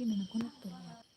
夢のコナップや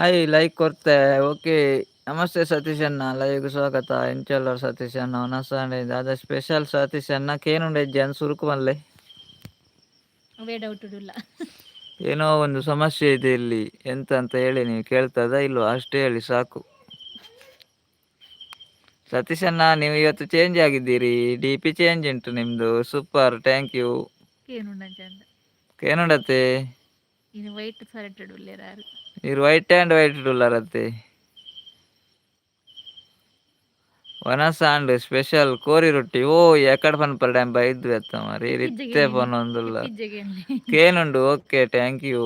hi like ಕೊಡ್ತೆ. Okay ನಮಸ್ತೆ ಸತೀಶ್ ಅಣ್ಣ. ಲೈವ್ಗೆ ಸ್ವಾಗತ. ಎಂಚಲ್ಲರ್ ಸತೀಶ್ ಅಣ್ಣ. ಹೊನಸಾಂಡೆ ಅದ ಸ್ಪೆಷಲ್ ಸತೀಶ್ ಅಣ್ಣ. ಕೇನುಂಡೆ ಜನ್ ಸುರುಕು ಮಲ್ಲೆ. ಏನೋ ಒಂದು ಸಮಸ್ಯೆ ಇದೆ ಇಲ್ಲಿ. ಎಂತ ಅಂತ ಹೇಳಿ ನೀವು ಕೇಳ್ತದ? ಇಲ್ವಾ? ಅಷ್ಟೇ ಹೇಳಿ ಸಾಕು. ಸತೀಶ್ ಅಣ್ಣ ನೀವು ಇವತ್ತು ಚೇಂಜ್ ಆಗಿದ್ದೀರಿ. ಡಿ ಪಿ ಚೇಂಜ್ ಉಂಟು ನಿಮ್ದು. ಸೂಪರ್ ಥ್ಯಾಂಕ್ ಯು ಏನು ಚಂದ ನೀರು ವೈಟ್ ಆ್ಯಂಡ್ ವೈಟ್ ಡೊಲ್ಲರ್ ಅತ್ತೆ. ವನಸಾಂಡ್ ಸ್ಪೆಷಲ್ ಕೋರಿ ರೊಟ್ಟಿ. ಓ ಎಕಡ್ ಫನ್ ಪರ್ ಡ್ಯಾಮ್ ಬೈದ್ವಿ ಅತ್ತಮ್ಮ ರೀ ರಿತ್ತೆ ಫೋನ್ ಕೇನುಂಡು ಓಕೆ ಥ್ಯಾಂಕ್ ಯು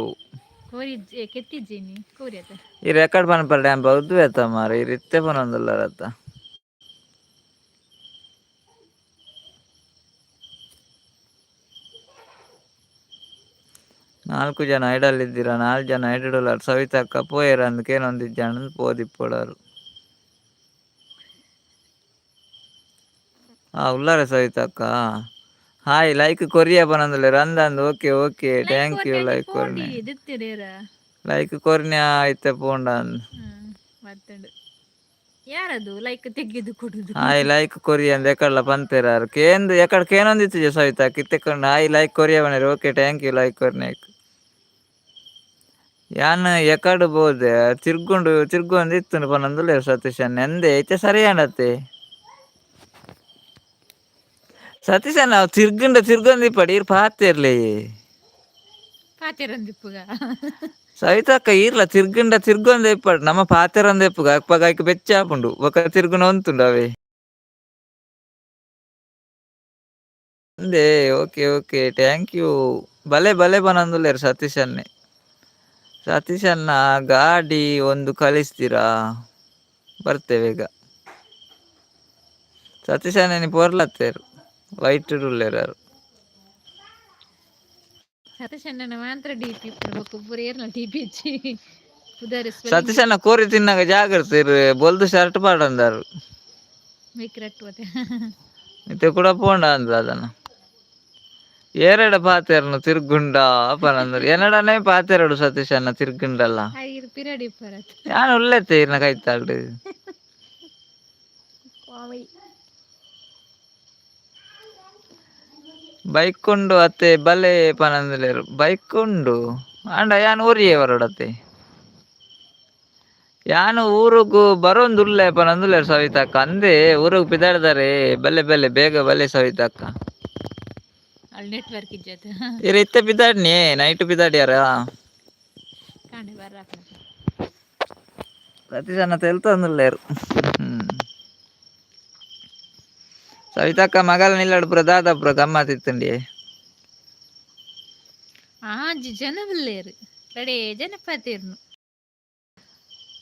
ಈ ರೆಕಾರ್ಡ್ ಫನ್ ಪರ್ ಡ್ಯಾಮ್ ಬೌದ್ವಿ ಅತ್ತಮ್ಮ ರೀ ರಿತ್ತೆ ಫೋನ್ ಒಂದುಲ್ಲ ರತ್ತ ನಾಲ್ಕು ಜನ ಐಡಲ್ ಇದ್ದೀರ? ನಾಲ್ಕು ಜನ ಐಡಲ್ ಸವಿತಕ್ಕ ಅಂದಕ್ಕೆ ಅಂದಕೇನೊಂದಿದ್ದ ಜನ ಪೋದಿಪ್ಪಡರು ಆ ಉಲ್ಲಾರ ಸವಿತಕ್ಕ ಹಾಯ್ ಲೈಕ್ ಕೊರಿಯ ಬನಂದಲೆ ರಂದಂದು okay okay thank you like ಕೊರ್ನೆ like ಕೊರ್ನೆ ಐತೆ ಪೋಂಡ ಅಂದ್. ಯಾರದು ಲೈಕ್ ತೆಗೆದು ಕೊಡುದು? ಹಾಯ್ ಲೈಕ್ ಕೊರಿಯ ಅಂದ್ ಎಕಡ್ಲ ಪಂತೆರಾರು ಕೇಂದ್ ಎಕಡ್ ಕೇನೊಂದಿತ್ತು ಸವಿತಾ ಕಿತ್ತೆಕೊಂಡು ಹಾಯ್ ಲೈಕ್ ಕೊರಿಯ ಬನ್ನಿರಿ ಓಕೆ ಥ್ಯಾಂಕ್ ಯು ಲೈಕ್ ಕೊರ್ನೆಕ್ ಯಾನ್ ಎಕಡು ಬೋದೆ ತಿರ್ಗುಂಡು ತಿರ್ಗೊಂದು ಇತ್ತು ಪನ್ನೊಂದುಲ್ಲೆ ಸತೀಶ್ ಅನ್ನ ಎಂದೆ ಐತೆ ಸರಿ ಅಂಡತ್ತೆ ಸತೀಶ್ ಅನ್ನ ತಿರ್ಗುಂಡ ತಿರ್ಗೊಂದು ಪಡಿ ಇರ್ ಪಾತಿರ್ಲಿ ಪಾತೆರಂದಿಪ್ಪುಗ ಸವಿತಕ್ಕ ಇರ್ಲ ತಿರ್ಗುಂಡ ತಿರ್ಗೊಂದು ಇಪ್ಪಡ್ ನಮ್ಮ ಪಾತೆರಂದ ಇಪ್ಪುಗ ಅಪ್ಪಗ ಐಕ್ ಬೆಚ್ಚ ಆಪುಂಡು ಒಕ್ಕ ತಿರ್ಗುಣ ಒಂತುಂಡು ಅವೇ ಅಂದೆ ಓಕೆ ಓಕೆ ಥ್ಯಾಂಕ್ ಯು ಬಲೆ ಬಲೆ ಬನಂದುಲ್ಲೇರು ಸತೀಶ್ ಅನ್ನೆ ಸತೀಶ್ ಅಣ್ಣ ಗಾಡಿ ಒಂದು ಕಳಿಸ್ತೀರಾ? ಬರ್ತೇವೆ ಈಗ. ಸತೀಶ್ ಅಣ್ಣ ಪೋರ್ಲತ್ತೇರು ವೈಟ್ ರೂಲೇರಾರು ಸತೀಶ್ ಅಣ್ಣನ ಮಾತ್ರ ಡಿಪಿ ಇಪ್ಪಡ್ಬೇಕು ಪೂರ ಏರ್ನ ಡಿ ಪಿ ಹಚ್ಚಿ ಸತೀಶ್ ಅಣ್ಣ ಕೋರಿ ತಿನ್ನಾಗ ಜಾಗ್ರತೆ ಇರು ಬೊಲ್ದು ಶರ್ಟ್ ಪಾಡಂದಾರು. ಮೇಕ್ರಟ್ಟುವತೆ ಮತ್ತೆ ಕೂಡ ಪೋಂಡ ಅಂದ ಅದನ್ನ. ಏರಡ ಪಾತೆರನು ತಿರ್ಗುಂಡ ಪನಂದ್ರು ಏನಡನೇ ಪಾತೆರಡು ಸತೀಶ್ ಅಣ್ಣ ತಿರ್ಗುಂಡಲ್ಲ ಐದು ಪಿರಡಿ ಪರತ್ ಯಾನ್ ಉಳ್ಳೆತ್ತೆ ಇರ್ನ ಕೈತಾಳ್ಡು ಕಾವೈ ಬೈಕ್ ಕೊಂಡು ಅತ್ತೆ ಬಲೆ ಪನಂದಲೇರು ಬೈಕ್ ಉಂಡು ಅಂಡ ಯಾನ್ ಊರಿಯೇ ಹೊರಡತ್ತೆ ಯಾನು ಊರುಗು ಬರೋಂದುಲ್ಲೆ ಪನಂದುಲೇರು ಸವಿತಕ್ಕ ಅಂದೆ ಊರುಗ್ ಪಿದಾಡ್ದಾರೆ ಬಲ್ಲೆ ಬಲ್ಲೆ ಬೇಗ ಬಲೆ ಸವಿತಕ್ಕ ಅಲ್ಲಿ ನೆಟ್ವರ್ಕ್ ಇಜ್ಜತ್ ಇರ ಇತ್ತೆ ಪಿದಾಡ್ನಿ ನೈಟ್ ಪಿದಾಡ್ಯಾರ ಕಾಂಡೆ ಬರ್ರ ಪ್ರತಿ ಜನ ತೆಲ್ತಂದುಲ್ಲೇರು ಹ್ಮ್ ಸವಿತಕ್ಕ ಮಗಲ ನಿಲ್ಲಡು ದಾದಾಪುರ ಗಮ್ಮತ್ತಿತ್ತಂಡಿ ಆಜಿ ಜನವಿಲ್ಲೇರು ಕಡೆ ಜನಪತಿರ್ನು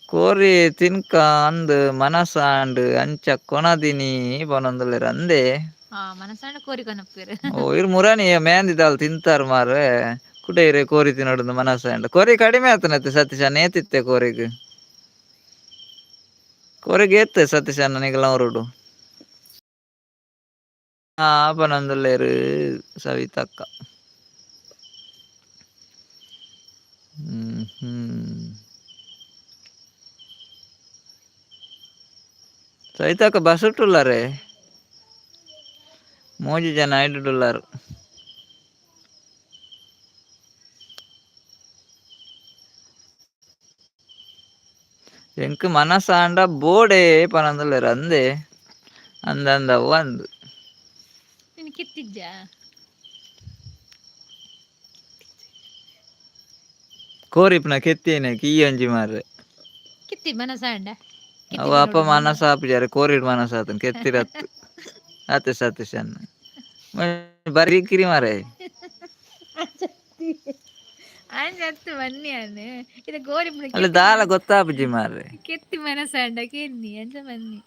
ಕೋರಿ ತಿನ್ಕ ಅಂದ್ ಮನಸಾಂಡ್ ಅಂಚ ಕೊನದಿನಿ ಬನೊಂದುಲ್ಲೇರು ಅಂದೆ ಓ ಇರ್ ಮುರಾನಿ ಮೇಂದಿದಾಲ್ ತಿಂತಾರು ಮಾರ್ರೆ. ಇರೆ ಕೋರಿ ತಿನ್ನೋದು ಮನಸ್ಸಂಡ ಕೋರಿ ಕಡಿಮೆ ಆತನತ್ತೆ ಸತೀಶ ನೇತಿತ್ತೆ ಕೋರಿಗೆ. ಕೋರಿಗೆ ಎತ್ತೆ ಸತೀಶ ನನಗೆಲ್ಲ ಅವರುಡು. ಆ ಆಪನಂದಲ್ಲೇರು ಸವಿತಕ್ಕ. ಹ್ಮ್ ಹ್ಮ್. ಸವಿತಕ್ಕ ಬಸ್ ಉಟ್ಟುಲ್ಲಾರೆ ಮೂಜಿ ಜನ ಐಡುಲ್ಲಾರು ಎಂಕ್ ಮನಸ ಆಂಡ ಬೋಡೆ ಪನಂದುಲ್ಲೆರ್ ಅಂದೆ ಅಂದಂದ ಒಂದು ನಿನ್ ಕಿತ್ತಿಜ್ಜ ಕೋರಿಪ್ನ ಕೆತ್ತೇನೆ ಕೀ ಒಂಜಿ ಮಾರ್ರೆ ಕಿತ್ತಿ ಮನಸಾಂಡ ಅವ ಅಪ್ಪ ಮನಸ ಆಪಿಜಾರೆ ಕೋರಿಡ್ ಮನಸ ಆತನ್ ಕೆತ್ತಿರತ್ತು ಆತೆ ಸತೀಶ್ ಅನ್ನ ಬರೀ ಕಿರಿ ಮಾರೆ ಅಂಜತ್ತು ಅನ್ನು ಇದು ಗೋರಿ ಅಲ್ಲ ದಾಲ ಗೊತ್ತಾಪುಜಿ ಮಾರ್ರೆ. ಕೆತ್ತಿ ಮನಸಾಂಡ ಕೆನ್ನಿ ಅಂಚ ಮನ್ನಿ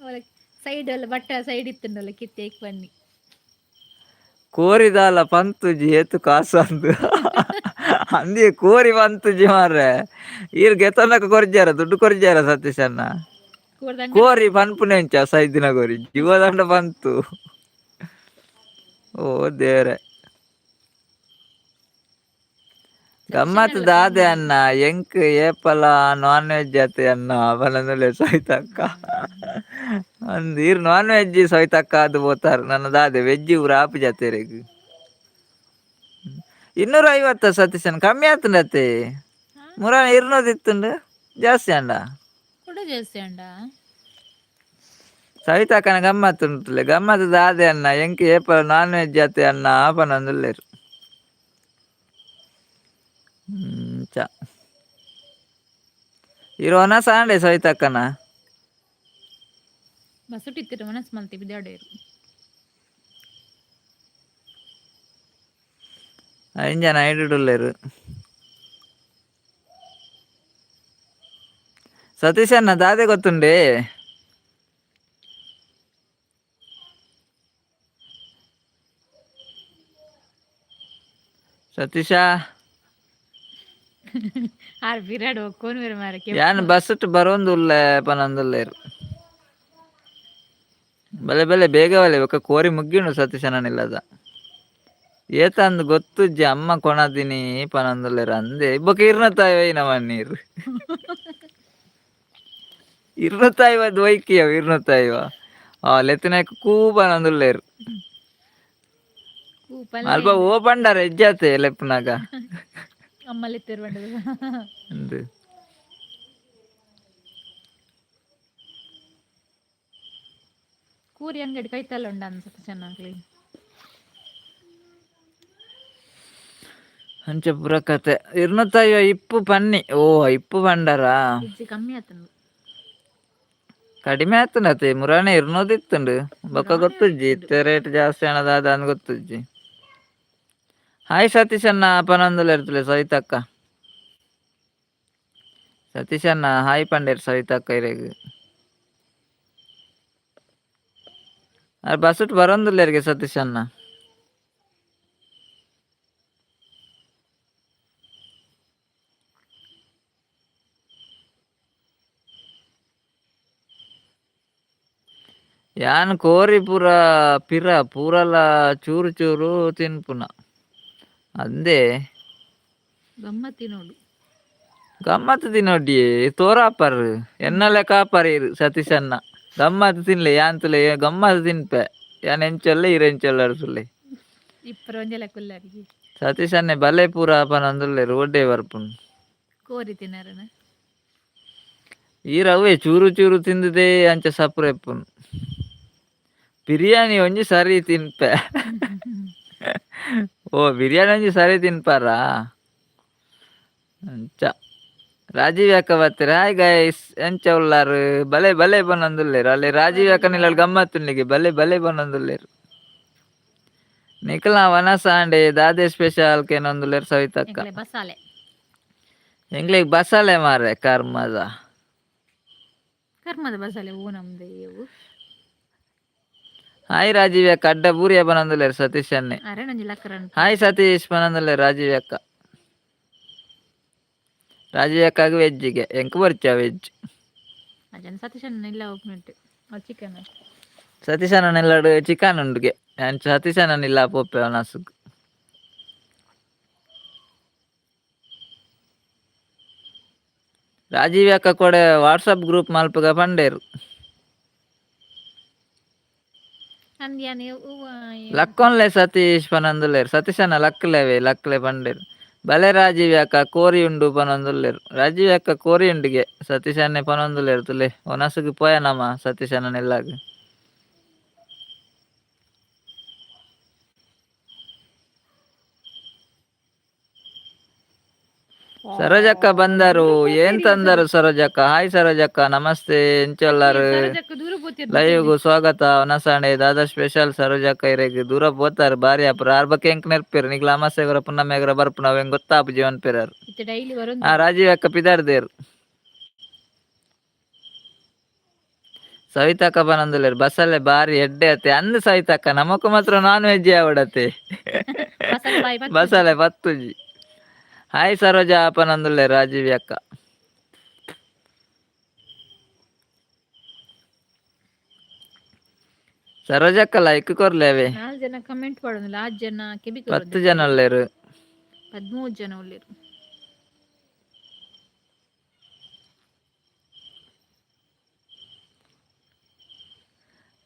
ಅವಳ ಸೈಡ್ ಎಲ್ಲ ಬಟ್ಟ ಸೈಡ್ ಇತ್ತುಂಡಲ್ಲ ಏಕ್ ಬನ್ನಿ. ಕೋರಿ ದಾಲ ಪಂತುಜಿ ಏತು ಕಾಸು ಅಂದು. ಅಂದಿ ಕೋರಿ ಪಂತುಜಿ ಮಾರ್ರೆ. ಈಗ ಗೆತನಕ ಕೊರ್ಜಾರ ದುಡ್ಡು ಕೊರ್ಜಾರ ಸತೀಶ್ ಅನ್ನ ಕೋರಿ ಪನ್ಪುನೆಂಚ ಸೈದಿನ ಕೋರಿ. ಜೀವದಂಡ ಬಂತು. ಓ ದೇವ್ರೆ. ಗಮ್ಮತ್ ದಾದೆ ಅನ್ನ ಎಂಕ್ ಏಪಲ ನಾನ್ ವೆಜ್ ಅತೆ ಅನ್ನ ಅವನಂದಲೆ ಸೋಯ್ತಕ್ಕ. ಒಂದ್ ಇರ್ ನಾನ್ ವೆಜ್ ಸೋಯ್ತಕ್ಕ ಅದು ಬೋತಾರ ನನ್ನ ದಾದೆ ವೆಜ್ ಇವ್ರ ಆಪ್ ಜಾತೆ ಇನ್ನೂರ ಐವತ್ತ ಸತೀಶನ್ ಕಮ್ಮಿ ಆತಂಡತೆ ಮುರ ಇರ್ನೋದಿತ್ತು ಇತ್ತುಂಡು? ಜಾಸ್ತಿ ಅಂಡ ಜಾಸ್ತಿ ಅಂಡ ಸವಿತಾಕನ ಗಮ್ಮತ್ ಉಂಟುಲೆ ಗಮ್ಮತ್ ದಾದೆ ಅನ್ನ ಎಂಕ್ ಏಪಲ ನಾನ್ ವೆಜ್ ಅತೆ ಅನ್ನ ಆಪನಂದುಲ್ಲೇರು ಹ್ಮ್ ಚ ಇರೋನ ಸಾಂಡೆ ಸವಿತಕ್ಕನ ಬಸುಟಿತ್ತಿರು ಮನಸ್ ಮಲ್ತಿ ಬಿದ್ದಾಡೇರು ಇಂಜನ ಹಿಡಿಡುಲ್ಲೇರು ಸತೀಶ್ ಅನ್ನ ದಾದೆ ಗೊತ್ತುಂಡೆ ಸತೀಶ? ಆರ್ ಬಿರಾಡ್ ಕೋನ್ ಬೇರೆ ಮಾರಕ್ಕೆ? ಯಾನ್ ಬಸ್ಸಟ್ ಬರೋಂದುಲ್ಲೆ ಪನಂದುಲ್ಲೇರು ಬಲೆ ಬಲೆ ಬೇಗ ಬಲೆ ಬೇಕ ಕೋರಿ ಮುಗ್ಗಿಂಡು ಸತೀಶನಿಲ್ಲದ ಏತ ಅಂದ್ ಗೊತ್ತುಜ್ಜಿ ಅಮ್ಮ ಕೊಣದಿನಿ ಪನಂದುಲ್ಲೇರು ಅಂದೆ. ಇಬ್ಬಕ ಇರ್ನತಾಯ ನಮ್ಮ ನೀರು ಇರ್ನತಾಯ್ವ ದ್ವೈಕಿಯ ಇರ್ನತಾಯ್ವ ಆ ಲೆತ್ತಿನ ಕೂ ಪನಂದುಲ್ಲೇರು ಅಲ್ಪ ಓ ಪಂಡಾರ ಹೆಜ್ಜಾತೆ ಲೆಪ್ಪನಾಗ? ಅಮ್ಮಲ್ಲಿ ತಿರುವಂಡದು ಅಂದು. ಕೂರಿ ಅಂಗಡಿ ಕೈತಲ್ಲ ಉಂಡ ಅನ್ಸುತ್ತೆ ಚೆನ್ನಾಗ್ಲಿ. ಅಂಚ ಪುರ ಕತೆ. ಇರ್ನತಾಯ್ವ ಇಪ್ಪು ಪನ್ನಿ. ಓ ಇಪ್ಪು ಬಂಡಾರ ಕಮ್ಮಿ ಆತಂದು. ಕಡಿಮೆ ಆತನತೆ ಮುರಾಣೆ ಇರ್ನೋದಿತ್ತುಂಡು. ಬೊಕ್ಕ ಗೊತ್ತುಜ್ಜಿ. ಇತ್ತೆ ರೇಟ್ ಜಾಸ್ತಿ ಹಣದಾದ ಅನ್ ಗೊತ್ತುಜ್ಜಿ. ಹಾಯ್ ಸತೀಶ್ ಅಣ್ಣ. ಪನಂದುಲ ಇರ್ತಲೆ ಸವಿತಕ್ಕ ಸತೀಶ್ ಅಣ್ಣ ಹಾಯ್ ಪಂಡೇರ್ ಸವಿತಕ್ಕ ಇರೆಗ್ ಅರ್ ಬರೋಂದಿಲ್ಲ ಇರ್ಗೆ ಸತೀಶ್ ಅಣ್ಣ. ಯಾನ್ ಕೋರಿ ಪೂರ ಪಿರ, ಪೂರಲ್ಲ, ಚೂರು ಚೂರು ತಿನ್ಪುನ. ಅಂದೆ? ಗಮ್ಮತ್ತಿ ನೋಡು. ಗಮ್ಮತ್ ತಿನ್ನೊಡ್ಡಿ ತೋರಾಪರ್ ಎನ್ನಲೆ ಕಾಪರ್ ಸತೀಶ್ ಅಣ್ಣ ಗಮ್ಮತ್ ತಿನ್ಲೆ ಯಾನ್ ತುಲೆ ಗಮ್ಮತ್ ತಿನ್ಪೆ. ಯಾನ್ ಎಂಚೊಲ್ಲೆ ಇರ್ ಸುಲ್ಲೆ ಅಡ್ಸುಲ್ಲೆ ಇಪ್ಪರ ಒಂಜಲ ಕುಲ್ಲರಿಗೆ. ಸತೀಶ್ ಅಣ್ಣೆ ಬಲೆ ಪೂರ ಆಪನಂದುಲ್ಲೆ ರೋಡ್ಡೆ ಬರ್ಪುನ್. ಕೋರಿ ತಿನ್ನರನ? ಈ ರವೆ ಚೂರು ಚೂರು ತಿಂದದೆ ಅಂಚ ಸಪ್ರೆಪ್ಪುನ್ ಬಿರಿಯಾನಿ ಒಂಜಿ ಸರಿ ತಿನ್ಪೆ. ಓ ಬಿರಿಯಾನಿ ಒಂಜಿ ಸರಿ ತಿನ್ಪಾರ? ಅಂಚ. ರಾಜೀವ್ ಯಾಕ ಬರ್ತೀರ? ಹಾಯ್ ಗೈಸ್ ಎಂಚ ಉಳ್ಳಾರು? ಬಲೆ ಬಲೆ ಬನ್ನೊಂದುಲ್ಲೇರು ಅಲ್ಲಿ ರಾಜೀವ್ ಯಾಕ ನಿಲ್ಲ ಗಮ್ಮತ್ತುಂಡಿಗೆ ಬಲೆ ಬಲೆ ಬಂದೊಂದುಲ್ಲೇರು ನಿಖಲ ವನಸಾಂಡೆ ದಾದೆ ಸ್ಪೆಷಲ್ ಕೇನೊಂದುಲ್ಲೇರು ಸವಿತಕ್ಕ. ಎಂಕ್ಲೆ ಬಸಾಲೆ. ಎಂಗ್ಲಿಗೆ ಬಸಳೆ ಮಾರೆ ಕರ್ಮದ. ಕರ್ಮದ ಬಸಾಲೆ ಓ ನಮ್ದು ಹಾಯ್ ರಾಜೀವ್ ಅಕ್ಕ ಅಡ್ಡ ಬೂರಿಯ ಬನ್ನೊಂದುಲ್ಲೇರು ಸತೀಶ್ ಅನ್ನೆ. ಅರೆ ಹಾಯ್ ಸತೀಶ್. ಬನ್ನೊಂದುಲ್ಲೆ ರಾಜೀವ್ ಅಕ್ಕ ರಾಜೀವ್ ಯಾಕಾಗ ವೆಜ್ಜಿಗೆ ಎಂಕ್ ಬರ್ಚ ವೆಜ್ ಸತೀಶನ್ ಇಲ್ಲ ಒಪ್ಪಿನಟ್ಟು ಚಿಕನ್ ಸತೀಶ್ ಚಿಕನ್ ಉಂಡುಗೆ ಸತೀಶ್ ಅಣ್ಣನಿಲ್ಲ ಪೋಪೆ ಅವನಸುಗ್ ರಾಜೀವ್ ಅಕ್ಕ ಕೊಡೆ ವಾಟ್ಸಪ್ ಗ್ರೂಪ್ ಮಲ್ಪಗ ಪಂಡೇರು. ಲಕ್ಕೊನ್ಲೆ ಸತೀಶ್ ಪನೊಂದುಲ್ಲೆರ್. ಸತೀಶ್ ಅಣ್ಣ ಲಕ್ಲೆವೆ, ಲಕ್ಲೆ ಪಂಡೇರು. ಬಲೆ ರಾಜೀವ್ ಯಾಕ ಕೋರಿ ಉಂಡು ಪನೊಂದುಲ್ಲೆರ್. ರಾಜೀವ್ ಯಾಕ ಕೋರಿ ಉಂಡಿಗೆ ಸತೀಶ್ ಅನ್ನೆ ಪನೊಂದುಲ್ಲೆರ್ ತುಲೆ. ಒನಸುಗ್ ಪೋಯನಮ ಸತೀಶ್ ಅನ್ನ ನೆಲ್ಲಾಗ್ ಸರೋಜಕ್ಕ ಬಂದರು. ಏನ್ ತಂದರು ಸರೋಜಕ್ಕ? ಹಾಯ್ ಸರೋಜಕ್ಕ ನಮಸ್ತೆ. ಎಂಚೊಲ್ಲಾರು. ಸರೋಜಕ್ಕ ದೂರ ಪೋತಿರ್ ಲೈವ್ ಸ್ವಾಗತ. ಒನಸಾಣೆ ದಾದಾ ಸ್ಪೆಷಲ್ ಸರೋಜಕ್ಕ ಇರೆಗ್ ದೂರ ಪೋತಾರ್ ಬಾರಿ ಅಪ್ರ ಆರ್ ಬಕ್ಕೆ ಎಂಕ್ ನಿಗ್ ನಿಗ್ಲ ಪುನ್ನಮ್ಮೆಗರ ಬರ್ಪು. ಬರ್ಪುನ ಅವೆಂಗ್ ಗೊತ್ತಾಪು ಜೀವನ್ ಪಿರರ್? ಹಾ ರಾಜೀವ್ ಅಕ್ಕ ಪಿದಾರ್ದೇರ್. ಸವಿತಾಕ ಬನಂದುಲೇರ್. ಬಸ್ಸಲ್ಲೇ ಬಾರಿ ಎಡ್ಡೆ ಅತ್ತೆ. ಅಂದ್ ಸವಿತಾಕ ನಮಕ್ ಮಾತ್ರ ನಾನ್ ವೆಜ್ ಯಾವಡತ್ತೆ ಬಸಲೆ ಪತ್ತುಜಿ ಹಾಯ್ ಸರೋಜ ಪನಂದುಲೆ ರಾಜೀವ್ ಅಕ್ಕ ಸರೋಜಕ್ಕ ಲೈಕ್ ಕೊರ್ಲೇವೆ ನಾಲ್ಕು ಜನ ಕಮೆಂಟ್ ಮಾಡೋದಿಲ್ಲ ಆರು ಜನ ಕೆಬಿ ಹತ್ತು ಜನ ಒಳ್ಳೆಯರು ಹದಿಮೂರು ಜನ ಒಳ್ಳೆಯರು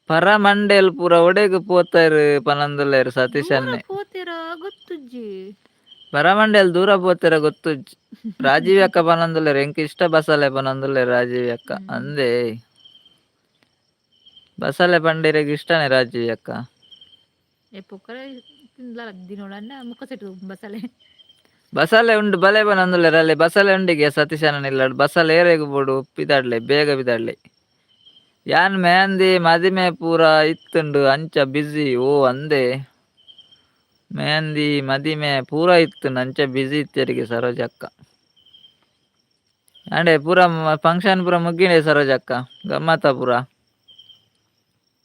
ಪರ ಮಂಡೇಲ್ ಪೂರ ಒಡೆಗೆ ಪೋತಾರು ಪನಂದಲ್ಲ ಸತೀಶ್ ಅನ್ನೇ ಪೋತಿರ ಗೊತ್ತುಜ್ಜಿ. ಪರಮಂಡಲ್ ದೂರ ಪೋತಿರ ಗೊತ್ತು. ರಾಜೀವ್ ಅಕ್ಕ ಪನಂದುಲೇರು ಎಂಕ್ ಇಷ್ಟ ಬಸಲೆ ಪನಂದುಲೇರು ರಾಜೀವ್ ಅಕ್ಕ. ಅಂದೆ. ಬಸಲೆ ಪಂಡಿರಗ್ ಇಷ್ಟನೇ ರಾಜೀವ್ ಅಕ್ಕ. ಬಸಲೆ ಉಂಡು ಬಲೆ ಪನಂದುಲೇರು ಅಲ್ಲಿ ಬಸಲೆ ಉಂಡಿಗೆ ಸತೀಶನ ಇಲ್ಲ ಬಸಲೆ ಏರೆಗ್ ಬೋಡು ಬಿದಾಡ್ಲೆ ಬೇಗ ಬಿದಾಡ್ಲೆ ಯಾನ್ ಮೆಹಂದಿ ಮದಿಮೆ ಪೂರ ಇತ್ತುಂಡು ಅಂಚ ಬಿಸಿ ಓ ಅಂದೆ. ಮೆಹಂದಿ ಮದಿಮೆ ಪೂರ ಇತ್ತು ಅಂಚ ಇತ್ತರಿಗೆ ಸರೋಜ ಸರೋಜಕ್ಕ ಅಂಡೆ ಪೂರ ಫಂಕ್ಷನ್ ಪೂರ ಮುಗ್ಗಿನೆ ಸರೋಜಕ್ಕ ಗಮ್ಮತ್ತ ಪೂರ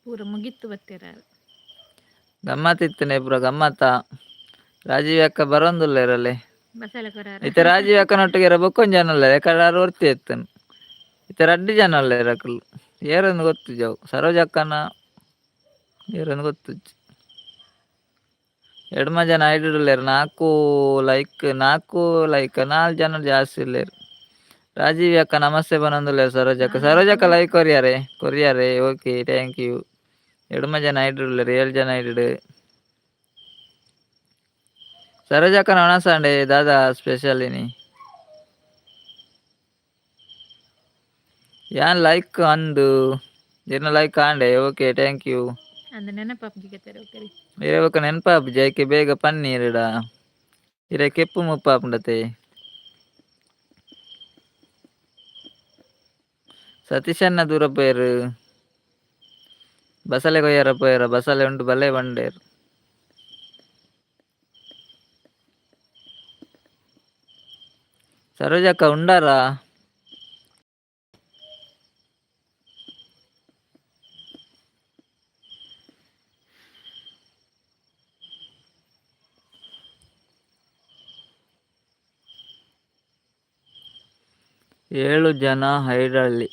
ಪೂರ ಮುಗಿತ್ತು ಗಮ್ಮತ್ ಇತ್ತನೆ ಪೂರ ಗಮ್ಮತ್ತ ರಾಜೀವ್ ಅಕ್ಕ ಬರೋಂದಿಲ್ಲ ಇರಲ್ಲಿ ಕೊರ ಇತ್ತೆ ರಾಜೀವ್ ಅಕ್ಕನೊಟ್ಟಿಗೆ ಬೊಕ್ಕೊಂಜ್ ಜನ ಉಳ್ಳೆ ಕಡಾರು ಒರ್ತಿ ಎತ್ತನು ಇತ್ತೆ ರಡ್ಡಿ ಜನ ಉಳ್ಳೆ ರಕಲ್ ಏರೊಂದು ಗೊತ್ತು ಜವು ಸರೋಜ ಅಕ್ಕನ ಏರೊಂದು ಗೊತ್ತು ಎಡ್ಮ ಜನ ಐಡುಲ್ಲೇರು ನಾಲ್ಕು ಲೈಕ್ ನಾಲ್ಕು ಲೈಕ್ ನಾಲ್ಕು ಜನ ಜಾಸ್ತಿ ಇಲ್ಲೇರು ರಾಜೀವ್ ಅಕ್ಕ ನಮಸ್ತೆ ಬನೊಂದುಲ್ಲೇರು ಸರೋಜಕ್ಕ ಸರೋಜಕ್ಕ ಲೈಕ್ ಕೊರಿಯಾರೆ? ಕೊರಿಯಾರೆ? ಓಕೆ ಥ್ಯಾಂಕ್ ಯು ಎಡ್ಮ ಜನ ಐಡುಲ್ಲೇರು ಏಳು ಜನ ಐಡಿಡು ಸರೋಜ ಅಕ್ಕನ ಒಣಸಾಂಡೆ ದಾದಾ ಸ್ಪೆಷಲ್ ಇನಿ. ಯಾನ್ ಲೈಕ್ ಅಂದು? ಏನು ಲೈಕ್ ಆಂಡೆ ಓಕೆ ಥ್ಯಾಂಕ್ ಯು ಅಂದ ನೆನಪಾಪ್ಜಿಗೆ tere ಒಕ್ಕರಿ ಇರಬೇಕ ನೆನಪಾಪು ಜೈಕೆ ಬೇಗ ಪನ್ನೀರಿಡ ಇರ ಕೆಪ್ಪು ಮುಪ್ಪಾಪುಂಡತೆ ಸತೀಶನ್ನ ದೂರ ಪೋಯರು ಬಸಲೆ ಕೊಯ್ಯರ ಪೋಯರ ಬಸಲೆ ಉಂಟು ಬಲೆ ಬಂಡೇರು ಸರೋಜಕ್ಕ ಉಂಡಾರಾ ಏಳು ಜನ ಹೈರಳ್ಳಿ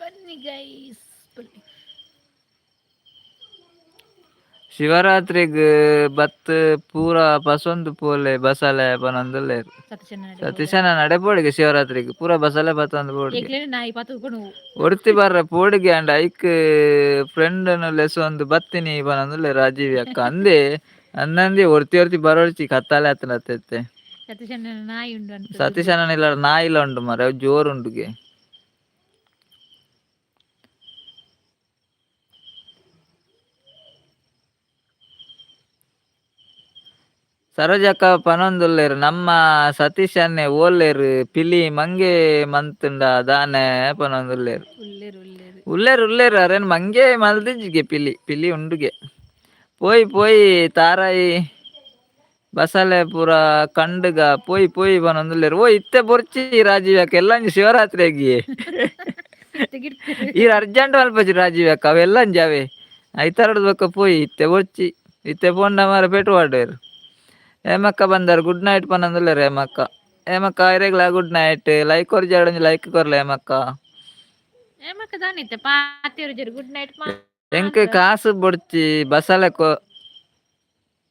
ಬನ್ನಿ ಗೈಸ್ ಬನ್ನಿ. ಶಿವರಾತ್ರಿಗ್ ಬತ್ ಪೂರ ಪಸೊಂದು ಪೋಲೆ ಬಸಲೆ ಪನೊಂದುಲ್ಲೇರು ಸತೀಶನ ನಡೆ ಪೋಡಿಗೆ ಶಿವರಾತ್ರಿಗೆ ಪೂರ ಬಸಲೆ ಬತ್ತೊಂದು ಪೋಡಿಗೆ ಒಡ್ತಿ ಬರ್ರೆ ಪೋಡಿಗೆ ಅಂಡ್ ಐಕ್ ಫ್ರೆಂಡ್ ಲೆಸ್ ಒಂದು ಬತ್ತಿನಿ ಬನಂದಲ್ಲೇ ರಾಜೀವಿ ಅಕ್ಕ. ಅಂದೆ ಅಂದಂದಿ ಒರ್ತಿ ಒರ್ತಿ ಬರೋಡ್ಚಿ ಕತ್ತಾಲೆ ಹತ್ತನತ್ತೆ ಸತೀಶನ ನಾಯಿ ಉಂಡು ಅಂತ ಸತೀಶನ ಇಲ್ಲ ನಾಯಿಲ ಉಂಡು ಮರ ಜೋರು ಉಂಡುಗೆ ಸರೋಜಕ್ಕ ಪನೊಂದುಲ್ಲೇರು ನಮ್ಮ ಸತೀಶನ್ನೆ ಓಲ್ಲೇರು ಪಿಲಿ ಮಂಗೆ ಮಂತುಂಡ ದಾನೆ ಪನೊಂದುಲ್ಲೇರು ಉಲ್ಲೇರು ಉಲ್ಲೇರು ಉಲ್ಲೇರು ಉಲ್ಲೇರು ಅರೇನ್ ಮಂಗೆ ಮಲ್ದಿಜ್ಜಿಗೆ ಪಿಲಿ ಪಿಲಿ ಉಂಡುಗೆ ಪೋಯ್ ಪೋಯ್ ತಾರಾಯಿ ಬಸಲೆ ಪೂರ ಕಂಡುಗ ಪೋಯ್ ಪೋಯ್ ಬನೊಂದುಲ್ಲೇರು ಓ ಇತ್ತೆ ಬೊರ್ಚಿ ರಾಜೀವ್ ಅಕ್ಕ ಎಲ್ಲ ಶಿವರಾತ್ರಿಗೆ ತೆಗಿಡ್ತಾರೆ ಈ ಅರ್ಜೆಂಟ್ ಮಲ್ಪಜಿ ರಾಜೀವ್ ಅಕ್ಕ ಅವೆಲ್ಲ ಜಾವೆ ಐತಾರಡ್ ಬೇಕ ಪೋಯ್ ಇತ್ತೆ ಬೊರ್ಚಿ. ಇತ್ತೆ ಪೋಂಡ ಮಾರ ಪೆಟ್ಟು ವಾಡೇರು ಹೇಮಕ್ಕ ಬಂದಾರ ಗುಡ್ ನೈಟ್ ಪನಂದುಲ್ಲೇರು ಹೇಮಕ್ಕ. ಏಮಕ್ಕ ಐರೆಗ್ಲ ಗುಡ್ ನೈಟ್. ಲೈಕ್ ಕೊರ್ ಜಾಡೊಂಜಿ ಲೈಕ್ ಕೊರ್ಲೆ ಹೇಮಕ್ಕ. ಏಮಕ್ಕ ದಾನಿತ್ತೆ ಪಾತಿಯರು ಗುಡ್ ನೈಟ್ ಎಂಕ್ ಕಾಸು ಬೊಡ್ಚಿ ಬಸಲೆ ಕೊ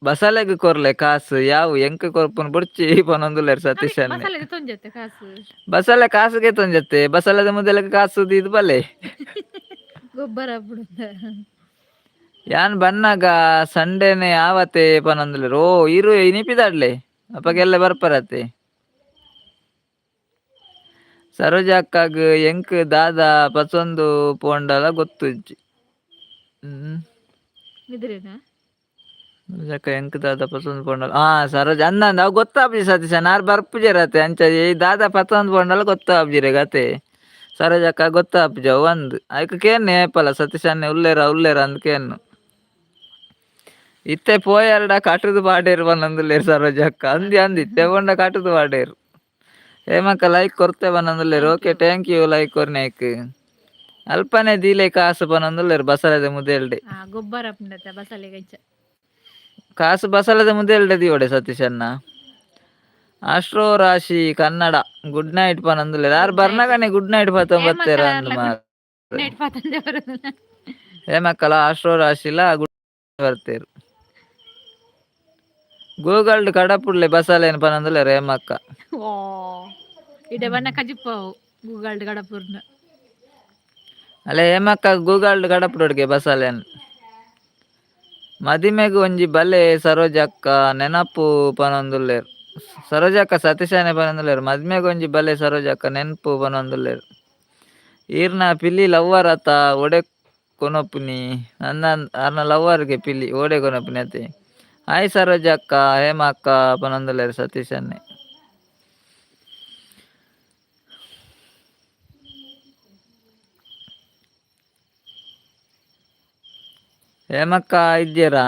ಬಸಲೆಗ್ ಕೊರ್ಲೆ ಕಾಸು. ಯಾವು? ಎಂಕ್ ಕೊರ್ಪುನ್ ಬೊಡ್ಚಿ ಲೇರ್ ಸತೀಶ್ ಅನ್ನೆ ಬಸಳೆ ಕಾಸುಗೆ ತೊಂಜತ್ತೆ. ಬಸಳೆದ ಮುದಲೆಗ್ ಕಾಸು ಇದು ಬಲೆ. ಗೊಬ್ಬರ ಯಾನ್ ಬನ್ನಾಗ ಸಂಡೇನೆ ಆವತ್ತೆ ಪನಂದುಲೆ ಓ ಇರು ಇನಿಪಿದಾಡ್ಲೆ. ಅಪ್ಪಗೆಲ್ಲ ಬರ್ಪರತ್ತೆ. ಸರೋಜ ಅಕ್ಕಾಗ ಎಂಕ್ ದಾದ ಪಸೊಂದು ಪೋಂಡಲ ಗೊತ್ತುಜ್ಜಿ. ಹ್ಮ್. ಜಕ ಎಂಕ್ ದಾದ ಪಸಂದ್ ಪೊಂಡಲ ಹಾ ಸರೋಜ ಅಂದಂದ ಅವ್ ಗೊತ್ತಾಪ್ಜಿ ಸತೀಶ? ನಾರ್ ಬರ್ಪುಜೆರತೆ ಅಂಚ ಈ ದಾದ ಪಸಂದ್ ಪೊಂಡಲ ಗೊತ್ತಾಪ್ಜಿರೆ ಗತೆ. ಸರೋಜಕ್ಕ ಗೊತ್ತಾಪ್ಜ ಒಂದ್. ಐಕ ಕೇನ್ ಏಪಲ ಸತೀಶ್ ಉಲ್ಲೆರ ಉಲ್ಲೆರ ಅಂದ್ ಇತ್ತೆ ಪೋಯರ್ಡ ಕಟುದು ಪಾಡೇರು ಬನ್ನಂದುಲ್ಲೇರು ಸರೋಜಕ್ಕ ಅಂದಿ ಅಂದಿ ತೆಗೊಂಡ ಕಟುದು ಪಾಡೇರು ಏಮಕ್ಕ ಲೈಕ್ ಕೊರ್ತೆ ಬನ್ನಂದುಲ್ಲೇರು ಓಕೆ ಥ್ಯಾಂಕ್ ಯು ಲೈಕ್ ಕೊರ್ನೇಕ್ ಅಲ್ಪನೆ ದೀಲೆ ಕಾಸು ಪನೊಂದುಲ್ಲೆರ್ ಬಸಳೆದ ಮುದೆಲ್ಡೆ ಆ ಗೊಬ್ಬರ ಪುಂಡತ ಬಸಳೆ ಗಜ್ಜ. ಕಾಸು ಬಸಳೆದ ಮುದೆಲ್ಡೆ ದಿವಡೆ ಸತೀಶ್ ಅಣ್ಣ. ಅಷ್ಟ್ರೋ ರಾಶಿ ಕನ್ನಡ ಗುಡ್ ನೈಟ್ ಪನೊಂದುಲ್ಲೆರ್ ಯಾರು ಬರ್ನಗನೆ ಗುಡ್ ನೈಟ್ ಪತ್ತೊಂಬತ್ತೇರ ಅಂದ್ ಮಾರ್ ನೆಟ್ ಪಾತಂದೆ ಬರೋದಿಲ್ಲ. ಏಮಕ್ಕಲ ಅಷ್ಟ್ರೋ ರಾಶಿಲ ಗುಡ್ ಬರ್ತೇರು. ಗೂಗಲ್ಡ್ ಕಡಪುಡ್ಲೆ ಬಸಲೇನು ಪನಂದುಲ್ಲೇರು ಏಮಕ್ಕ ಓ ಇಡೆ ಬಣ್ಣ ಕಜಿಪ್ಪವು ಗೂಗಲ್ಡ್ ಗಡಪುರ್ನ ಅಲ್ಲ ಏಮಕ್ಕ ಗೂಗಲ್ಡ್ ಕಡಪುಡೊಡ್ಗೆ ಬಸಲೆನ್ ಮದಿಮೆಗ್ ಒಂಜಿ ಬಲೆ ಸರೋಜಕ್ಕ ನೆನಪು ಪನೊಂದುಲ್ಲೇರ್. ಸರೋಜಕ್ಕ ಸತೀಶಾನೆ ಪನೊಂದುಲ್ಲೇರ್. ಮದಿಮೆಗ್ ಒಂಜಿ ಬಲೆ ಸರೋಜಕ್ಕ ನೆನಪು ಪನೊಂದುಲ್ಲೇರ್. ಈರ್ನ ಪಿಲ್ಲಿ ಲವ್ವರ್ ಆತ ಒಡೆ ಕೊನೊಪ್ಪುನಿ ನನ್ನ, ಅರ್ನ ಲವ್ವರ್ಗೆ ಪಿಲ್ಲಿ, ಓಡೆ ಕೊನೊಪ್ಪುನಿ ಅತಿ ಹಾಯ್ ಸರೋಜಕ್ಕ ಹೇಮಕ್ಕ ಪನೊಂದುಲ್ಲೇರ್ ಸತೀಶನ್ನೆ ಹೇಮಕ್ಕ ಇದ್ದೀರಾ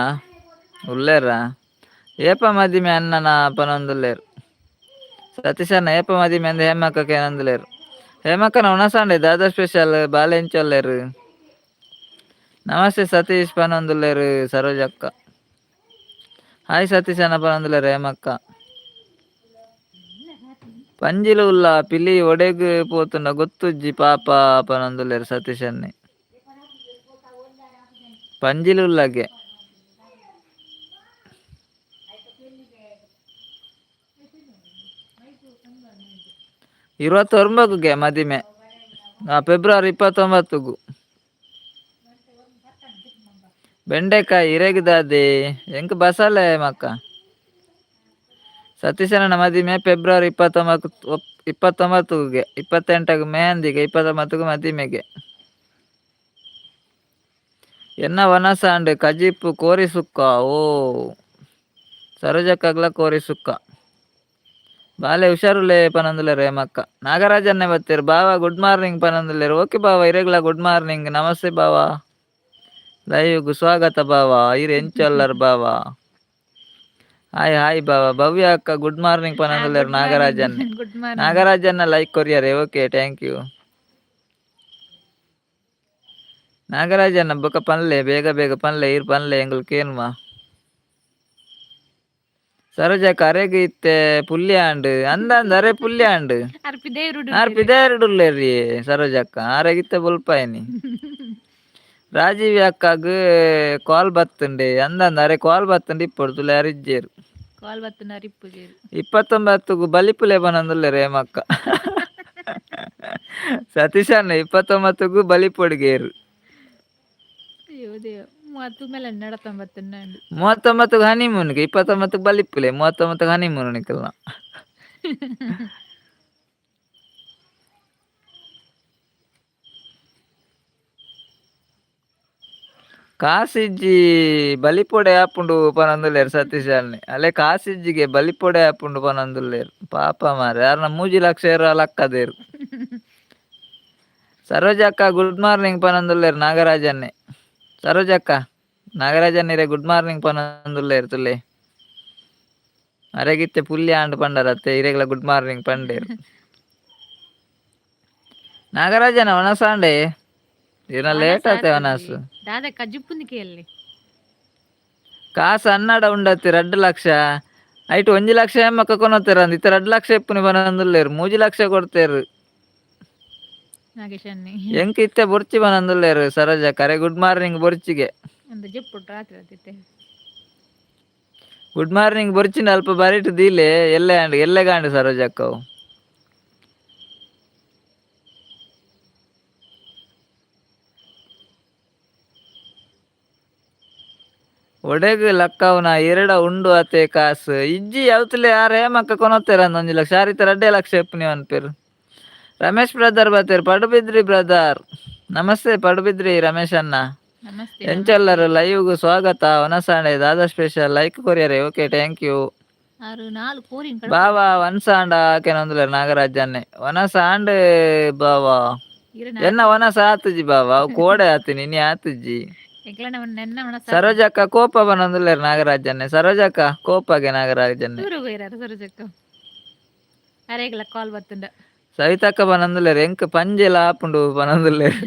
ಉಲ್ಲೇರ ಏಪ ಮದಿಮೆ ಅಣ್ಣನ ಪನೊಂದುಲ್ಲೇರು ಸತೀಶಣ್ಣ ಏಪ ಮದಿಮೆ ಅಂದ ಹೇಮಕ್ಕಕ್ಕೆ ಏನಂದುಲೇರು ಹೇಮಕ್ಕನ ಉಣಸಂಡೆ ದಾದಾ ಸ್ಪೆಷಲ್ ಬಾಲೆಂಚೊಲ್ಲೇರು ನಮಸ್ತೆ ಸತೀಶ್ ಪನೊಂದುಲ್ಲೇರು ಸರೋಜಕ್ಕ ಹಾಯ್ ಸತೀಶ್ ಅಣ್ಣ ಪನೊಂದುಲ್ಲೇರು ಹೇಮಕ್ಕ ಪಂಜಿಲು ಉಲ್ಲ ಪಿಲಿ ಒಡೆಗ್ ಪೋತುಂಡ ಗೊತ್ತುಜ್ಜಿ ಪಾಪ ಪನೊಂದುಲ್ಲೇರು ಸತೀಶ್ ಅನ್ನೆ ಪಂಜಿಲು ಉಲ್ಲಗೆ ಇರುವತ್ತೊಂಬತ್ತುಗೆ ಮದಿಮೆ. ನಾ ಫೆಬ್ರವರಿ ಇಪ್ಪತ್ತೊಂಬತ್ತುಗು. ಬೆಂಡೆಕಾಯಿ ಇರಗಿದಾದೆ ಹೆಂಗ ಬಸಲೆ ಮಕ್ಕ? ಸತೀಶನ ಮದಿಮೆ ಫೆಬ್ರವರಿ ಇಪ್ಪತ್ತೊಂಬತ್ತು ಇಪ್ಪತ್ತೊಂಬತ್ತುಗೆ ಇಪ್ಪತ್ತೆಂಟಕ್ಕೆ ಮೆಹಂದಿಗೆ ಇಪ್ಪತ್ತೊಂಬತ್ತಕ್ಕೆ ಮದಿಮೆಗೆ ಎನ್ನ ವನಸಾಂಡ್ ಕಜಿಪ್ಪು ಕೋರಿ ಸುಕ್ಕ ಓ ಸರೋಜಕ್ಕಾಗ್ಲ ಕೋರಿ ಸುಕ್ಕ ಬಾಲೆ ಹುಷಾರುಲೆ ಪನಂದುಲೇರು ಏಮಕ್ಕ ನಾಗರಾಜನ್ನೇ ಬತ್ತೀರು ಬಾವ ಗುಡ್ ಮಾರ್ನಿಂಗ್ ಪನಂದುಲೇರು ಓಕೆ ಬಾವ ಇರೆಗ್ಲ ಗುಡ್ ಮಾರ್ನಿಂಗ್ ನಮಸ್ತೆ ಬಾವ ಲೈವ್ಗು ಸ್ವಾಗತ ಬಾವ ಇರು ಎಂಚಲ್ಲರ್ ಬಾವ ಹಾಯ್ ಹಾಯ್ ಬಾವ ಭವ್ಯ ಅಕ್ಕ ಗುಡ್ ಮಾರ್ನಿಂಗ್ ಪನಂದುಲೇರು ನಾಗರಾಜನ್ನೇ ಗುಡ್ ಮಾರ್ನಿಂಗ್ ನಾಗರಾಜನ್ನ ಲೈಕ್ ಕೊರಿಯರೆ ಓಕೆ ಥ್ಯಾಂಕ್ ಯು ನಾಗರಾಜನ್ನ ಬೊಕ ಪನ್ಲೆ ಬೇಗ ಬೇಗ ಪನ್ಲೆ ಇರ್ ಪನ್ಲೆ ಎಂಗ್ಲು ಕೇನ್ಮಾ ಸರೋಜ ಕರೆಗೆ ಇತ್ತೆ ಪುಲ್ಯಾಂಡ್ ಅಂದಂದ ಅರೆ ಪುಲ್ಯಾಂಡ್. ಅರ್ಪಿ ದೇವ್ರುಡು ಆರ್ ಪಿದಾರುಡುಲ್ಲೇರಿ ಸರೋಜಕ್ಕ ಆರಾಗಿತ್ತೆ ಬುಲ್ಪಾಯನಿ. ರಾಜೀವಿ ಅಕ್ಕಾಗ ಕಾಲ್ ಬತ್ತುಂಡೆ ಅಂದಂದ ಅರೆ ಕಾಲ್ ಬತ್ತುಂಡು ಇಪ್ಪಡು ತುಲೆ ಅರಿಜ್ಜೇರು ಕಾಲ್ ಬತ್ತನ ರಿಪ್ಪು ಜೇರು ಇಪ್ಪತ್ತೊಂಬತ್ತುಗು ಬಲಿಪುಲೆ ಬನಂದುಲ್ಲೇರು ಏಮಕ್ಕ ಮೂವತ್ತು ಮೇಲೆ ನಡತೊಂಬತ್ತನ್ನ ಮೂವತ್ತೊಂಬತ್ತು ಹನಿಮೂನ್ಗೆ ಇಪ್ಪತ್ತೊಂಬತ್ತು ಬಲಿಪ್ಪುಲೆ ಮೂವತ್ತೊಂಬತ್ತು ಹನಿಮೂನ್ ಕಾಸಿಜ್ಜಿ ಬಲಿಪೊಡೆ ಆಪುಂಡು ಪನಂದುಲ್ಲೇರು ಸತೀಶ್ ಅಲ್ನಿ ಅಲ್ಲೇ ಕಾಸಿಜ್ಜಿಗೆ ಬಲಿಪೊಡೆ ಆಪುಂಡು ಪನಂದುಲ್ಲೇರು ಪಾಪ ಮಾರ ಯಾರನ್ನ ಮೂಜಿ ಲಕ್ಷ ಇರೋ ಲಕ್ಕದೇರು ಸರೋಜಕ್ಕ ಗುಡ್ ಮಾರ್ನಿಂಗ್ ಪನಂದುಲ್ಲೇರು ನಾಗರಾಜನ್ನೇ. ಸರೋಜಕ್ಕ ಇರೇ ಗುಡ್ ಮಾರ್ನಿಂಗ್ ಪನಂದುಲ್ಲೇರು ತುಲೆ ಅರೆಗಿತ್ತೆ ಪುಲ್ಯ ಆಂಡ್ ಪಂಡರತ್ತೆ ಇರೆಗ್ಲ ಗುಡ್ ಮಾರ್ನಿಂಗ್ ಪಂಡೇರು ನಾಗರಾಜನ ಒಣಸಾಂಡೆ ದಿನ ಲೇಟ್ ಆತೆ ಒನಸು ದಾದ ಅಲ್ಲಿ ಕಾಸು ಅನ್ನಡ ಉಂಡತ್ತಿ ರಡ್ಡು ಲಕ್ಷ ಐಟು ಒಂಜಿ ಲಕ್ಷ ಎಮ್ಮಕ್ಕ ಕೊನೊತ್ತೆರ ಅಂದ್ ಇತ್ತ ರಡ್ಡು ಲಕ್ಷ ಎಪ್ಪುನಿ ಬನಂದುಲ್ಲೇರು ಮೂಜಿ ಲಕ್ಷ ಕೊಡ್ತೇರು. ನಾಗೇಶ್ ಅನ್ನಿ ಎಂಕ್ ಇತ್ತೆ ಬೊರ್ಚಿ ಬನಂದುಲ್ಲೇರು ಸರೋಜ ಕರೆ ಗುಡ್ ಮಾರ್ನಿಂಗ್ ಬೊರ್ಚಿಗೆ. ಗುಡ್ ಮಾರ್ನಿಂಗ್ ಬೊರ್ಚಿನ ಅಲ್ಪ ಬರಿಟ್ ದೀಲೆ ಎಲ್ಲೆ ಆಂಡ್ ಎಲ್ಲೆ ಗಾಂಡು ಸರೋಜಕ್ಕವು ಒಡೆಗ್ ಲಕ್ಕವನ ಎರಡ ಉಂಡು ಅತೆ ಕಾಸು. ಇಜ್ಜಿ ಯಾವತ್ತಲ್ಲಿ ಯಾರ ಹೇಮಕ್ಕ ಕೊನೋತ್ತೇರ ಒಂಜಿ ಲಕ್ಷ ಆರಿತ ಅಡ್ಡೇ ಲಕ್ಷ ಎಪ್ಪುನಿ ಅನ್ಪೇರು ರಮೇಶ್ ಬ್ರದರ್ ಬರ್ತೀರಿ ಪಡುಬಿದ್ರಿ ಬ್ರದರ್ ನಮಸ್ತೆ ಪಡುಬಿದ್ರಿ ರಮೇಶ್ ಅಣ್ಣ. ನಮಸ್ತೆ ಲೈವ್ ಲೈವ್ಗೂ ಸ್ವಾಗತ ಒನಸಾಂಡೆ ದಾದಾ ಸ್ಪೆಷಲ್ ಲೈಕ್ ಕೊರಿಯರೆ ಓಕೆ ಥ್ಯಾಂಕ್ ಯು ಆರು ನಾಲ್ಕು ಕೋರಿನ್ ಕಡ ನಾಗರಾಜ್ ಒನ್ಸಾಂಡ ನಾಗರಾಜನ್ನೆ. ಒನಸಾಂಡ್ ಬಾವಾ ಎನ್ನ ಒನಸ ಆತುಜಿ ಬಾವಾ ಕೋಡೆ ಆತಿ ನಿನ್ನೆ ಆತುಜಿ ಸರೋಜಕ್ಕ ಕೋಪ ಬನ್ನೊಂದುಲ್ಲೇರು ನಾಗರಾಜನ್ನೆ. ಸರೋಜಕ್ಕ ಕೋಪಗೆ ಹೋಗಿರಾರು ಸರೋಜಕ್ಕ ಅರೆಗ್ಲ ಕಾಲ್ ಬತ್ತುಂಡ ಸವಿತಕ್ಕ ಬನ್ನೊಂದುಲ್ಲೇರು ಎಂಕ್ ಪಂಜಿಲ ಆಪುಂಡು ಬನ್ನೊಂದುಲ್ಲೇರು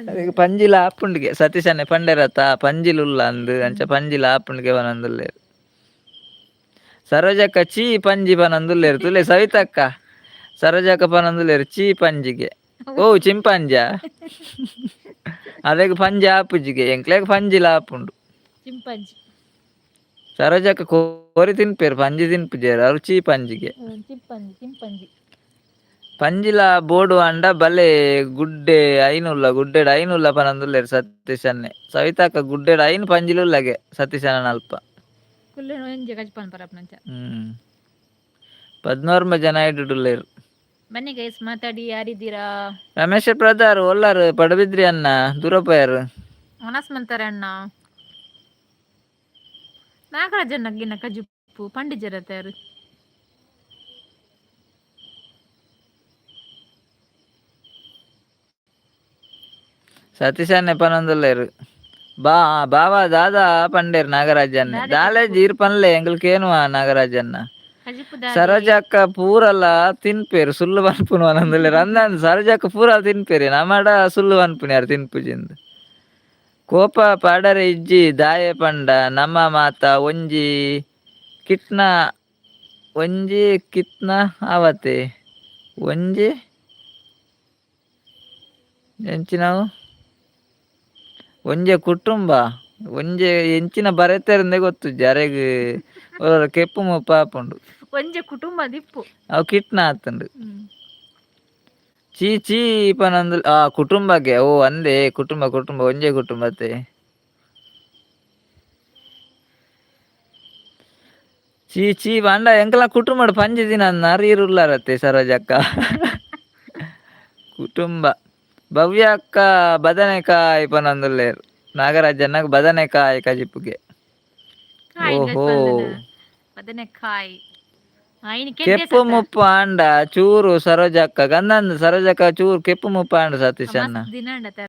ಅದಕ್ಕೆ ಪಂಜಿಲ ಆಪುಂಡಿಗೆ ಸತೀಶನ್ನೆ ಪಂಡೆರತ ಪಂಜಿಲುಲ್ಲ ಅಂದು ಅಂಚ ಪಂಜಿಲ ಆಪುಂಡಿಗೆ ಬನ್ನೊಂದುಲ್ಲೇರು ಸರೋಜಕ್ಕ ಚೀ ಪಂಜಿ ಬನ್ನೊಂದುಲ್ಲೇರು ತುಲೆ ಸವಿತಕ್ಕ ಸರೋಜಕ್ಕ ಬನ್ನೊಂದುಲ್ಲೇರು ಚೀ ಪಂಜಿಗೆ ಓ ಚಿಂಪಂಜ ಅದಕ್ಕೆ ಪಂಜ ಆಪುಜಿಗೆ ಎಂಕ್ಲೆಗ್ ಪಂಜಿಲ ಆಪುಂಡು ಚಿಂಪಂಜಿ ಸರೋಜಕ್ಕ ಕೋರಿ ತಿನ್ಪೇರು ಪಂಜಿ ತಿನ್ಪುಜೇರು ಅವ್ರು ಚೀ ಪಂಜಿಗೆ ಹ್ಮ್, ಚಿಂಪಂಜಿ ಚಿಂಪಂಜಿ ಪಂಜಿಲ ಬೋಡು ಅಂಡ ಬಲೆ ಗುಡ್ಡೆ ಐನುಲ್ಲ ಗುಡ್ಡೆಡ್ ಐನುಲ್ಲ ಪನಂದುಲ್ಲೇರು ಸತೀಶನ್ನೆ ಸವಿತಾಕ ಗುಡ್ಡೆಡ್ ಐನು ಪಂಜಿಲುಲ್ಲಗೆ ಸತೀಶನ ಅಲ್ಪ ಕುಲ್ಲು ಎಂಜೆ ಕಜ್ಪನ್ ಪರಪ್ನಂಚ ಹ್ಮ್ ಪದ್ನೋರ್ಮ ಜನ ಇಡುಡುಲ್ಲೇರು ಬನ್ನಿ ಗೈಸ್ ಮಾತಾಡಿ ಯಾರಿದ್ದೀರಾ ರಮೇಶ ಪ್ರಧಾರ್ ಒಲ್ಲಾರು ಪಡಬಿದ್ರಿ ಅನ್ನ ದೂರಪಯರು ಮನಸ್ ಮಂತಾರೆ ಅಣ್ಣ ನಾಗರಾಜನ್ನಗಿನ ಕಜುಪ್ಪು ಪಂಡಿಜರ ತಯಾರು. ಸತೀಶನ್ನೆ ಪನಂದಲ್ಲೇರು ಬಾ ಬಾವ ದಾದಾ ಪಂಡೇರ್ ನಾಗರಾಜನ್ ದಾಲೆ ಜೀರ್ ಪನ್ಲೆ ಎಂಗ್ಲಿಕ್ ಏನು ನಾಗರಾಜನ್ನ ಕಜುಪ್ಪು ಸರೋಜಕ್ಕ ಪೂರಲ್ಲ ತಿನ್ಪೇರು ಸುಳ್ಳು ಅನಂದುಲ್ಲೇರು ಅಂದಂದು ಸರೋಜಕ್ಕ ಪೂರ ತಿನ್ಪೇರಿ. ನಮಡ ಸುಳ್ಳು ಪನ್ಪುನಿ ಯಾರು ತಿನ್ಪುಜಿಂದು ಕೋಪ ಪಾಡರೆ ಇಜ್ಜಿ ದಾಯೆ ಪಂಡ ನಮ್ಮ ಮಾತ ಒಂಜಿ ಕಿಟ್ನ ಒಂಜಿ ಕಿತ್ನ ಆವತೆ. ಒಂಜಿ? ಎಂಚಿನವು ಒಂಜೆ ಕುಟುಂಬ ಒಂಜೆ ಎಂಚಿನ ಬರೆತೆರಂದೆ ಗೊತ್ತು ಜರೆಗ್ ಕೆಪ್ಪು ಮುಪ್ಪ ಆಪುಂಡು ಒಂಜೆ ಕುಟುಂಬ ದಿಪ್ಪು. ಅವು ಕಿಟ್ನ ಆತುಂಡು. ಹ್ಮ್. ಚೀ ಚೀ ಪನಂದು ಆ ಕುಟುಂಬಕ್ಕೆ ಓ ಅಂದೆ ಕುಟುಂಬ ಕುಟುಂಬ ಒಂಜೆ ಕುಟುಂಬತೆ. ಚೀ ಚೀ ಬಂಡ ಎಂಕಲ ಕುಟುಂಬಡ್ ಪಂಜಿ ದಿನ ನರೀರುಲ್ಲಾರತ್ತೆ ಸರೋಜಕ್ಕ. ಕುಟುಂಬ. ಭವ್ಯ ಅಕ್ಕ ಬದನೆಕಾಯಿ ಪನಂದುಲ್ಲೇರು. ನಾಗರಾಜನ್ನಗ್ ಬದನೆಕಾಯಿ ಕಜಿಪ್ಪುಗೆ. ಓಹೋ. ಬದನೆಕಾಯಿ. ಕೆಪ್ಪು ಮುಪ್ಪು ಆಂಡ ಚೂರು ಸರೋಜಕ್ಕ ಗಂದಂದು ಸರೋಜಕ್ಕ ಚೂರು ಕೆಪ್ಪು ಮುಪ್ಪು ಆಂಡ ಸತೀಶ್ ದಿನ